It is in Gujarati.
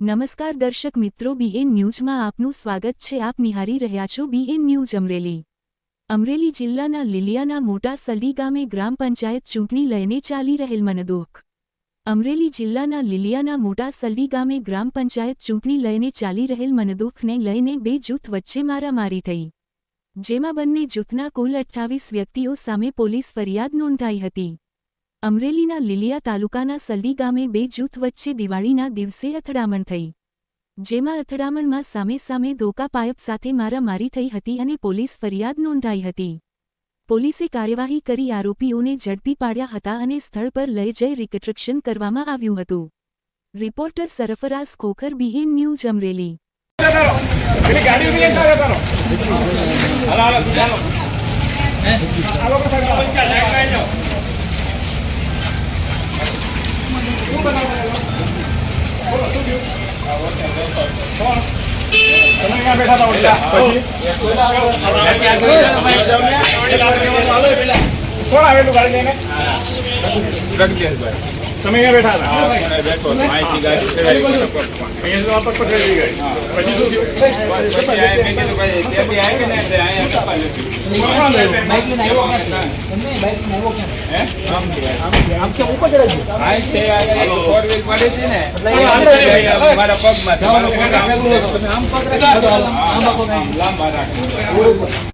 નમસ્કાર દર્શક મિત્રો બીએન ન્યૂઝમાં આપનું સ્વાગત છે. આપ નિહારી રહ્યા છો બીએન ન્યૂઝ અમરેલી. અમરેલી જિલ્લાના લીલિયાના મોટા સલડી ગામે ગ્રામ પંચાયત ચૂંટણી લઈને ચાલી રહેલ મનદુઃખ. અમરેલી જિલ્લાના લીલિયાના મોટા સલડી ગામે ગ્રામ પંચાયત ચૂંટણી લઈને ચાલી રહેલ મનદુખને લઈને બે જૂથ વચ્ચે મારામારી થઈ. જેમાં બંને જૂથના કુલ અઠ્ઠાવીસ વ્યક્તિઓ સામે પોલીસ ફરિયાદ નોંધાઈ હતી. અમરેલીના લીલિયા તાલુકાના સલ્ડી ગામે બે જૂથ વચ્ચે દિવાળીના દિવસે અથડામણ થઈ. જેમાં અથડામણમાં સામે સામે ધોકા પાયપ સાથે મારામારી થઈ હતી અને પોલીસ ફરિયાદ નોંધાઈ હતી. પોલીસે કાર્યવાહી કરી આરોપીઓને ઝડપી પાડ્યા હતા અને સ્થળ પર લઈ જઈ રિકન્સ્ટ્રક્શન કરવામાં આવ્યું હતું. Reporter Sarfaraz Khokhar, BN news, Amreli. ગાડી ઊભી છે, ચાલો, ચાલો. હાલો, હાલો, ચાલો. આ લોકો સાહેબ, ચાલો. શું બનાવવાનું? બોલો, શું થયું? કોણ? આવેલું ગાડી લઈને? તમે અહીંયા બેઠા હતા? અહીંયા તો વાપસ પકડી ગઈ? પછી શું થયું? મારા પગમાં